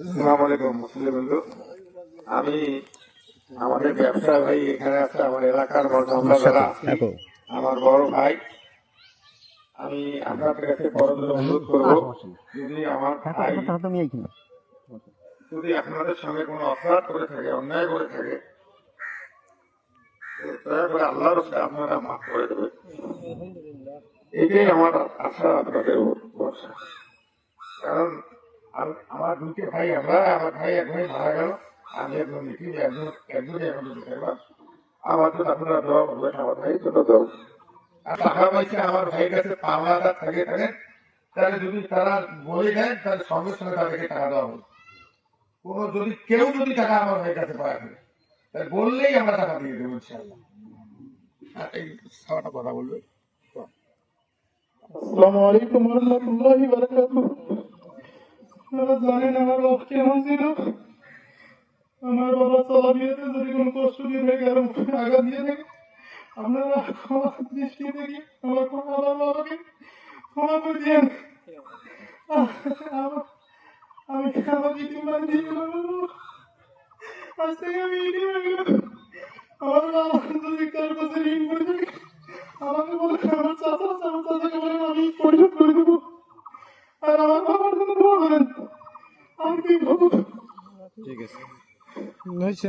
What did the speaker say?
আসসালামু আলাইকুম মুসলিম আমি আমাদের ব্যবসা ভাই এখানে আছে আমার এলাকার বর্ধমান যারা আমার বড় ভাই। আমি আপনাদের কাছে বড়দের অনুরোধ করব যদি আমার ভাই যদি আপনাদের সঙ্গে কোনো অপরাধ করে থাকে অন্যায় করে থাকে তো আল্লাহর আপনারা মাফ করে দেবেন। এটাই আমার আশা আপনাদের ভরসা। কারণ আমার দুটি ভাই, আমরা, আমার ভাই এক ভাই মারা গেল, আমি একজন লিখি একজন একজনই এখন যদি থাকলাম। আমার জন্য আপনারা দোয়া করবেন, আমার ভাইয়ের জন্য দোয়া আর পয়সা আমার ভাইয়ের কাছে পাওনা থাকে থাকে, তাহলে যদি তারা বলে দেন, তাহলে সঙ্গে সঙ্গে তাদেরকে টাকা দেওয়া হবে। কোনো যদি, কেউ যদি টাকা আমার ভাইয়ের কাছে পায় থাকে তাহলে বললেই আমরা টাকা দিয়ে দেবো, ইনশাআল্লাহ। আর এই কথা বলবে। আসসালামু আলাইকুম রহমতুল্লাহি বারাকাতুহু। আপনারা জানেন আমার বাবা কেমন ছিল? আমার বাবা চলাফিরাতে যদি কোনো কষ্ট দিয়ে থাকে, আর আঘাত দিয়ে থাকে, আপনারা আমার দৃষ্টি থেকে আমার আমার বাবাকে ক্ষমা করে দিয়েন। আমি আমার বাড়ি দিয়ে গেলাম আজ থেকে আমি গেলাম আমার বাবা যদি কার কাছে ঋণ করে থাকে, আমাকে বলে, আমার চাচা, আমার চাচাকে বলে আমি পরিশোধ করে দেবো। আর আমার আমি আছে।